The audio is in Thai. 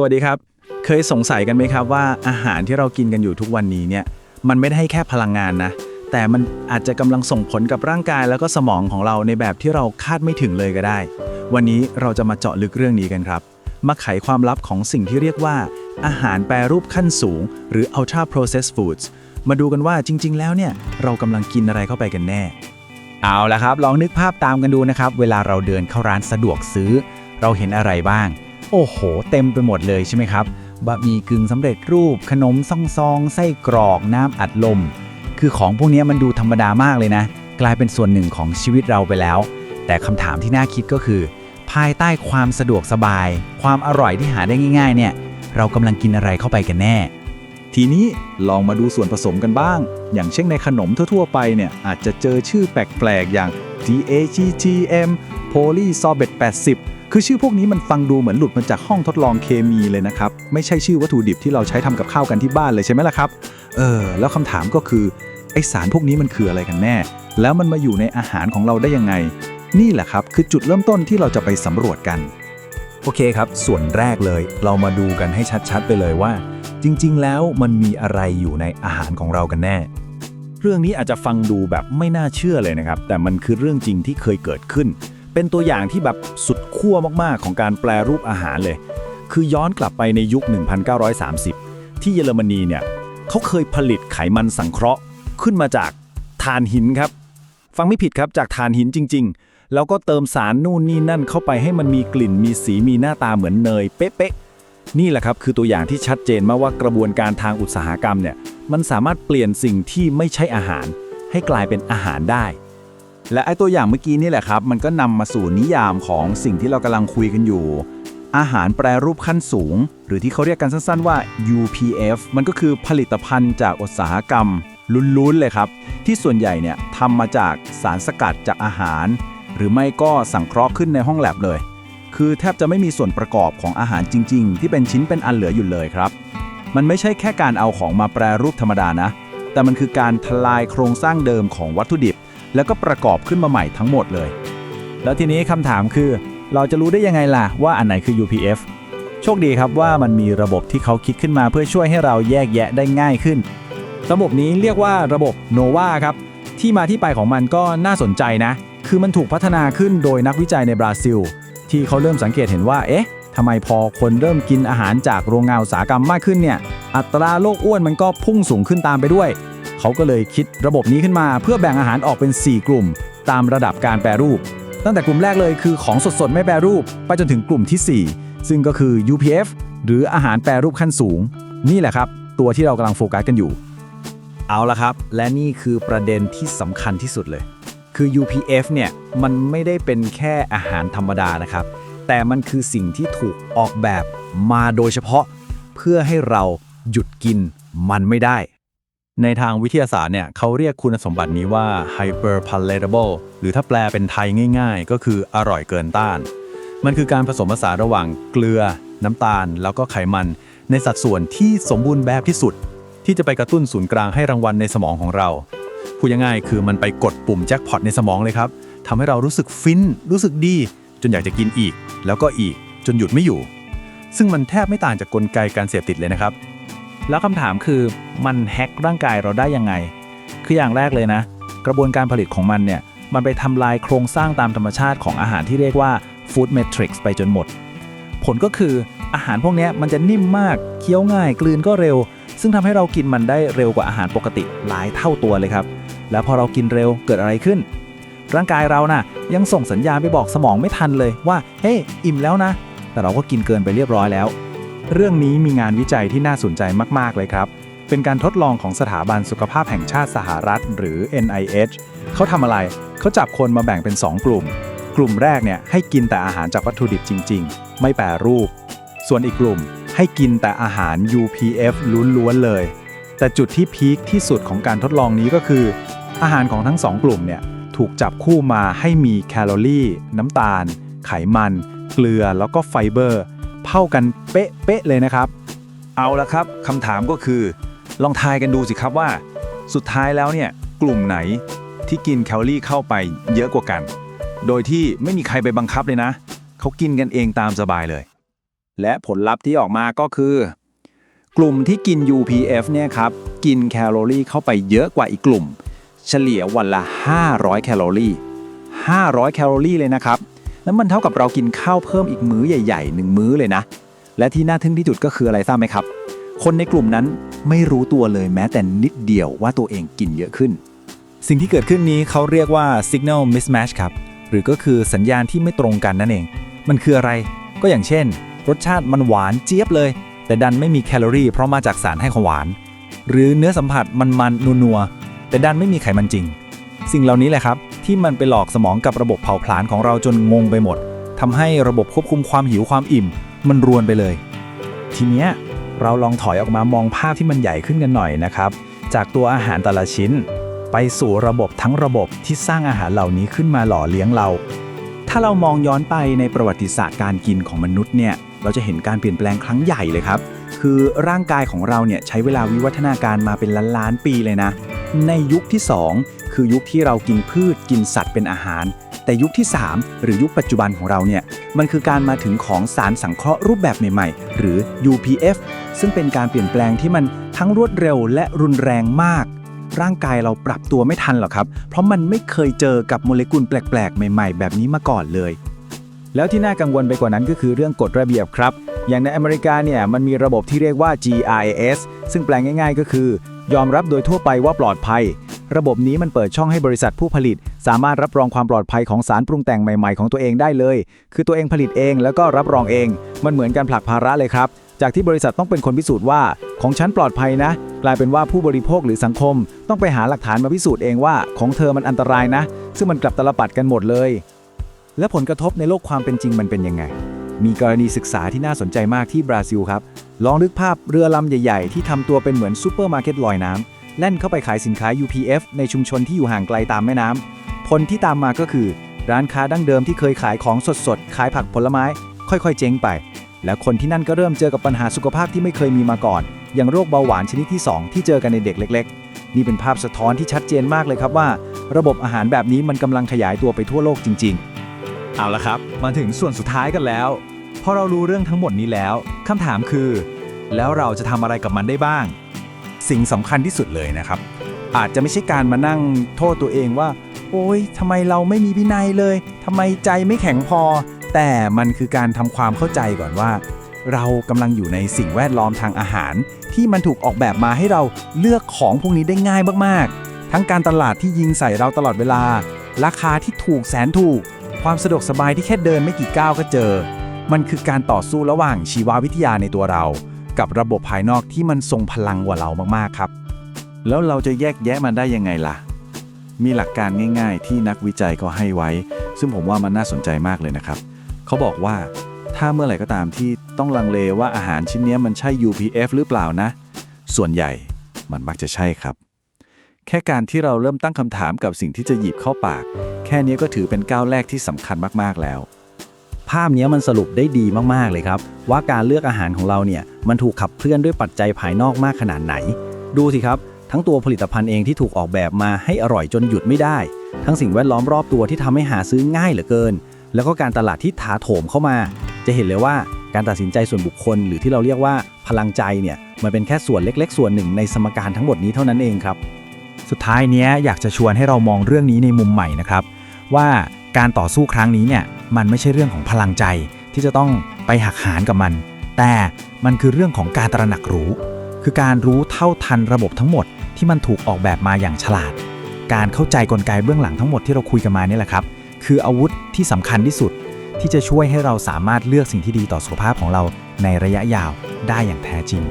สวัสดีครับ เคยสงสัยกันไหมครับว่าอาหารที่เรากินกันอยู่ทุกวันนี้เนี่ยมันไม่ได้ให้แค่พลังงานนะ แต่มันอาจจะกำลังส่งผลกับร่างกายแล้วก็สมองของเราในแบบที่เราคาดไม่ถึงเลยก็ได้ วันนี้เราจะมาเจาะลึกเรื่องนี้กันครับ มาไขความลับของสิ่งที่เรียกว่า อาหารแปรรูปขั้นสูง หรือ ultra processed foods มาดูกันว่าจริง ๆ แล้วเนี่ยเรากำลังกินอะไรเข้าไปกันแน่ เอาละครับ ลองนึกภาพตามกันดูนะครับ เวลาเราเดินเข้าร้านสะดวกซื้อ เราเห็นอะไรบ้าง โอ้โห เต็มไปหมดเลยใช่ไหมครับบะหมี่กึ่งสำเร็จรูป ขนมซองซองๆไส้กรอกน้ำอัดลม คือของพวกนี้มันดูธรรมดามากเลยนะ กลายเป็นส่วนหนึ่งของชีวิตเราไปแล้ว แต่คำถามที่น่าคิดก็คือ ภายใต้ความสะดวกสบาย ความอร่อยที่หาได้ง่าย ๆ เนี่ย เรากำลังกินอะไรเข้าไปกันแน่ ทีนี้ลองมาดูส่วนผสมกันบ้าง อย่างเช่นในขนมทั่วๆไปเนี่ยอาจจะเจอชื่อแปลกๆอย่าง DHGM Polysorbate 80 คือชื่อพวกนี้มันฟังดูเหมือนหลุดมาจากห้องทดลองเคมีเลยนะครับ ไม่ใช่ชื่อวัตถุดิบที่เราใช้ทำกับข้าวกันที่บ้านเลยใช่ไหมล่ะครับ เออ แล้วคำถามก็คือ ไอสารพวกนี้มันคืออะไรกันแน่ แล้วมันมาอยู่ในอาหารของเราได้ยังไง นี่แหละครับ คือจุดเริ่มต้นที่เราจะไปสำรวจกัน โอเคครับ ส่วนแรกเลย เรามาดูกันให้ชัดๆ ไปเลยว่า จริง ๆ แล้วมันมีอะไรอยู่ในอาหารของเรากันแน่ เรื่องนี้อาจจะฟังดูแบบไม่น่าเชื่อเลยนะครับ แต่มันคือเรื่องจริงที่เคยเกิดขึ้นเป็นตัวอย่างที่แบบสุด ขั้วมากๆ ของการแปลรูปอาหารเลย คือย้อนกลับไปในยุค 1930 ที่เยอรมนีเนี่ยเขาเคยผลิตไขมันสังเคราะห์ขึ้นมาจากถ่านหินครับ ฟังไม่ผิดครับจากถ่านหินจริง ๆ แล้วก็เติมสารนู่นนี่นั่นเข้าไปให้มันมีกลิ่นมีสีมีหน้าตาเหมือนเนยเป๊ะๆนี่แหละครับคือตัวอย่างที่ชัดเจนมากว่ากระบวนการทางอุตสาหกรรมเนี่ยมันสามารถเปลี่ยนสิ่งที่ไม่ใช่อาหาร ให้กลายเป็นอาหารได้ และไอ้ตัวอย่างเมื่อกี้นี่แหละครับ มันก็นำมาสู่นิยามของสิ่งที่เรากำลังคุยกันอยู่ อาหารแปรรูปขั้นสูง หรือที่เขาเรียกกันสั้นๆว่า UPF มันก็คือผลิตภัณฑ์จากอุตสาหกรรมลุ้นๆเลยครับ ที่ส่วนใหญ่เนี่ยทำมาจากสารสกัดจากอาหาร หรือไม่ก็สังเคราะห์ขึ้นในห้องแลบเลย คือแทบจะไม่มีส่วนประกอบของอาหารจริง ๆ ที่เป็นชิ้นเป็นอันเหลืออยู่เลยครับ มันไม่ใช่แค่การเอาของมาแปรรูปธรรมดานะ แต่มันคือการทลายโครงสร้างเดิมของวัตถุดิบ แล้วก็ประกอบขึ้นมาใหม่ทั้งหมดเลย แล้วทีนี้คำถามคือ เราจะรู้ได้ยังไงล่ะว่าอันไหนคือ UPF โชคดีครับว่ามันมีระบบที่เขาคิดขึ้นมาเพื่อช่วยให้เราแยกแยะได้ง่ายขึ้น ระบบนี้เรียกว่าระบบ NOVA ครับ ที่มาที่ไปของมันก็น่าสนใจนะ คือมันถูกพัฒนาขึ้นโดยนักวิจัยในบราซิล ที่เขาเริ่มสังเกตเห็นว่า เอ๊ะทำไมพอคนเริ่มกินอาหารจากโรงงานอุตสาหกรรมมากขึ้นเนี่ย อัตราโรคอ้วนมันก็พุ่งสูงขึ้นตามไปด้วย เขาก็เลยคิดระบบนี้ขึ้นมาเพื่อแบ่งอาหารออกเป็น 4 กลุ่ม ตามระดับการแปรรูป ตั้งแต่กลุ่มแรกเลยคือของสดๆ ไม่แปรรูป ไปจนถึงกลุ่มทีสี่ 4 ซึ่งก็คือ UPF หรืออาหารแปรรูปขั้นสูง นี่แหละครับ ตัวที่เรากำลังโฟกัสกันอยู่ เอาละครับ และนี่คือประเด็นที่สำคัญที่สุดเลย คือ UPF เนี่ยมันไม่ได้เป็นแค่อาหารธรรมดานะครับ แต่มันคือสิ่งที่ถูกออกแบบมาโดยเฉพาะ เพื่อให้เราหยุดกินมันไม่ได้ ในทางวิทยาศาสตร์เนี่ยเขาเรียกคุณสมบัตินี้ว่า hyper palatable หรือถ้าแปลเป็นไทยง่าย ๆ ก็คืออร่อยเกินต้าน มันคือการผสมผสานระหว่างเกลือ น้ำตาล แล้วก็ไขมัน ในสัดส่วนที่สมบูรณ์แบบที่สุด ที่จะไปกระตุ้นศูนย์กลางให้รางวัลในสมองของเราพูดง่ายๆคือมันไปกดปุ่มแจ็คพอตในสมองเลยครับทำให้เรารู้สึกฟินรู้สึกดี จนอยากจะกินอีก แล้วก็อีกจนหยุดไม่อยู่ ซึ่งมันแทบไม่ต่างจากกลไกการเสพติดเลยนะครับ แล้วคำถามคือมันแฮ็กร่างกายเราได้ยังไง คืออย่างแรกเลยนะ กระบวนการผลิตของมันเนี่ยมันไปทำลายโครงสร้างตามธรรมชาติของอาหารที่เรียกว่า Food Matrix ไปจนหมด ผลก็คืออาหารพวกนี้มันจะนิ่มมาก เคี้ยวง่าย กลืนก็เร็ว ซึ่งทำให้เรากินมันได้เร็วกว่าอาหารปกติหลายเท่าตัวเลยครับ แล้วพอเรากินเร็วเกิดอะไรขึ้น ร่างกายเราน่ะยังส่งสัญญาณไปบอกสมองไม่ทันเลยว่า เฮ้ยอิ่มแล้วนะ แต่เราก็กินเกินไปเรียบร้อยแล้ว เรื่องนี้มีงานวิจัยที่น่าสนใจมาก ๆ เลยครับ เป็นการทดลองของสถาบันสุขภาพแห่งชาติสหรัฐ หรือ NIH เขาทำอะไร เขาจับคนมาแบ่งเป็น 2 กลุ่ม กลุ่มแรกเนี่ยให้กินแต่อาหารจากวัตถุดิบจริง ๆ ไม่แปรรูป ส่วนอีกกลุ่มให้กินแต่อาหาร UPF ล้วนๆเลย แต่จุดที่พีคที่สุดของการทดลองนี้ก็คือ อาหารของทั้งสองกลุ่มเนี่ยถูกจับคู่มาให้มีแคลอรี่ น้ำตาล ไขมัน เกลือแล้วก็ไฟเบอร์ เท่ากันเป๊ะๆเลยนะครับ เอาละครับคำถามก็คือ ลองทายกันดูสิครับว่า สุดท้ายแล้วเนี่ยกลุ่มไหนที่กินแคลอรี่เข้าไปเยอะกว่ากัน โดยที่ไม่มีใครไปบังคับเลยนะ เขากินกันเองตามสบายเลย และผลลัพธ์ที่ออกมาก็คือ กลุ่มที่กิน UPF เนี่ยครับ กินแคลอรี่เข้าไปเยอะกว่าอีกกลุ่ม เฉลี่ยวันละ 500 แคลอรี่ 500 แคลอรี่เลยนะครับ แล้วมันเท่ากับเรากินข้าวเพิ่มอีกมื้อใหญ่ๆหนึ่งมื้อเลยนะ และที่น่าทึ่งที่สุดก็คืออะไรทราบไหมครับ คนในกลุ่มนั้นไม่รู้ตัวเลยแม้แต่นิดเดียวว่าตัวเองกินเยอะขึ้น สิ่งที่เกิดขึ้นนี้เขาเรียกว่า signal mismatch ครับ หรือก็คือสัญญาณที่ไม่ตรงกันนั่นเอง มันคืออะไร ก็อย่างเช่น รสชาติมันหวานเจี๊ยบเลย แต่ดันไม่มีแคลอรี่ เพราะมาจากสารให้ของหวาน หรือเนื้อสัมผัสมันมันๆนัวๆแต่ดันไม่มีไขมันจริง สิ่งเหล่านี้แหละครับ ที่มันไปหลอกสมองกับระบบเผาผลาญของเราจนงงไปหมดทำให้ระบบควบคุมความหิวความอิ่ม มันรวนไปเลย ทีเนี้ยเราลองถอยออกมามองภาพที่มันใหญ่ขึ้นกันหน่อยนะครับ จากตัวอาหารแต่ละชิ้น ไปสู่ระบบทั้งระบบที่สร้างอาหารเหล่านี้ขึ้นมาหล่อเลี้ยงเรา ถ้าเรามองย้อนไปในประวัติศาสตร์การกินของมนุษย์เนี่ย เราจะเห็นการเปลี่ยนแปลงครั้งใหญ่เลยครับ คือร่างกายของเราเนี่ยใช้เวลาวิวัฒนาการมาเป็นล้านล้านปีเลยนะ ในยุคที่ 2 คือยุคที่เรากินพืชกินสัตว์เป็นอาหาร แต่ยุคที่ 3 หรือยุคปัจจุบันของเราเนี่ยมันคือการมาถึงของสารสังเคราะห์รูปแบบใหม่ๆ หรือ UPF ซึ่งเป็นการเปลี่ยนแปลงที่มันทั้งรวดเร็วและรุนแรงมาก ร่างกายเราปรับตัวไม่ทันหรอกครับ เพราะมันไม่เคยเจอกับโมเลกุลแปลกๆ ใหม่ ๆ แบบนี้มาก่อนเลย แล้วที่น่ากังวลไปกว่านั้นก็คือเรื่องกฎระเบียบครับ อย่างในอเมริกาเนี่ยมันมีระบบที่เรียกว่า GRAS ซึ่งแปลงง่าย ๆ ก็คือ ยอมรับโดยทั่วไปว่าปลอดภัย ระบบนี้มันเปิดช่องให้บริษัทผู้ผลิต สามารถรับรองความปลอดภัยของสารปรุงแต่งใหม่ๆของตัวเองได้เลย คือตัวเองผลิตเองแล้วก็รับรองเอง มันเหมือนการผลักภาระเลยครับ จากที่บริษัทต้องเป็นคนพิสูจน์ว่า ของฉันปลอดภัยนะ กลายเป็นว่าผู้บริโภคหรือสังคม ต้องไปหาหลักฐานมาพิสูจน์เองว่าของเธอมันอันตรายนะ ซึ่งมันกลับตลปัดกันหมดเลย และผลกระทบในโลกความเป็นจริงมันเป็นยังไงมีกรณีศึกษาที่น่าสนใจมากที่บราซิลครับ ลองนึกภาพเรือลำใหญ่ ๆ ที่ทำตัวเป็นเหมือนซูเปอร์มาร์เก็ตลอยน้ำ แล่นเข้าไปขายสินค้า UPF ในชุมชนที่อยู่ห่างไกลตามแม่น้ำผลที่ตามมาก็คือ ร้านค้าดั้งเดิมที่เคยขายของสดๆ ขายผักผลไม้ ค่อยๆ เจ๊งไป และคนที่นั่นก็เริ่มเจอกับปัญหาสุขภาพที่ไม่เคยมีมาก่อน อย่างโรคเบาหวานชนิดที่ 2 ที่เจอกันในเด็กเล็ก ๆ นี่เป็นภาพสะท้อนที่ชัดเจนมากเลยครับว่า ระบบอาหารแบบนี้มันกำลังขยายตัวไปทั่วโลกจริง ๆ เอาละครับ มาถึงส่วนสุดท้ายกันแล้วพอเรารู้เรื่องทั้งหมดนี้แล้วคำถามคือ แล้วเราจะทำอะไรกับมันได้บ้าง สิ่งสำคัญที่สุดเลยนะครับ อาจจะไม่ใช่การมานั่งโทษตัวเองว่า โอ๊ยทำไมเราไม่มีวินัยเลยทำไมใจไม่แข็งพอ แต่มันคือการทำความเข้าใจก่อนว่า เรากำลังอยู่ในสิ่งแวดล้อมทางอาหาร ที่มันถูกออกแบบมาให้เราเลือกของพวกนี้ได้ง่ายมากๆ ทั้งการตลาดที่ยิงใส่เราตลอดเวลา ราคาที่ถูกแสนถูก ความสะดวกสบายที่แค่เดินไม่กี่ก้าวก็เจอ มันคือการต่อสู้ระหว่างชีววิทยาในตัวเรา กับระบบภายนอกที่มันทรงพลังกว่าเรามากๆครับ แล้วเราจะแยกแยะมันได้ยังไงล่ะ มีหลักการง่าย ๆ ที่นักวิจัยเขาให้ไว้ ซึ่งผมว่ามันน่าสนใจมากเลยนะครับ เขาบอกว่าถ้าเมื่อไหร่ก็ตามที่ต้องลังเลว่าอาหารชิ้นนี้มันใช่ UPF หรือเปล่านะ ส่วนใหญ่มันมักจะใช่ครับ แค่การที่เราเริ่มตั้งคำถามกับสิ่งที่จะหยิบเข้าปาก แค่นี้ก็ถือเป็นก้าวแรกที่สำคัญมากๆแล้ว ภาพนี้มันสรุปได้ดีมากๆเลยครับ ว่าการเลือกอาหารของเราเนี่ยมันถูกขับเคลื่อนด้วยปัจจัยภายนอกมากขนาดไหน ดูสิครับ ทั้งตัวผลิตภัณฑ์เองที่ถูกออกแบบมาให้อร่อยจนหยุดไม่ได้ ทั้งสิ่งแวดล้อมรอบตัวที่ทำให้หาซื้อง่ายเหลือเกิน แล้วก็การตลาดที่ถาโถมเข้ามา จะเห็นเลยว่าการตัดสินใจส่วนบุคคล หรือที่เราเรียกว่าพลังใจเนี่ยมันเป็นแค่ส่วนเล็ก ๆ ส่วนหนึ่งในสมการทั้งหมดนี้เท่านั้นเองครับ สุดท้ายเนี้ยอยากจะชวนให้เรามองเรื่องนี้ในมุมใหม่นะครับว่า การต่อสู้ครั้งนี้เนี่ยมันไม่ใช่เรื่องของพลังใจที่จะต้องไปหักหานกับมัน แต่มันคือเรื่องของการตระหนักรู้ คือการรู้เท่าทันระบบทั้งหมดที่มันถูกออกแบบมาอย่างฉลาด การเข้าใจกลไกเบื้องหลังทั้งหมดที่เราคุยกันมานี่แหละครับ คืออาวุธที่สำคัญที่สุด ที่จะช่วยให้เราสามารถเลือกสิ่งที่ดีต่อสุขภาพของเราในระยะยาวได้อย่างแท้จริง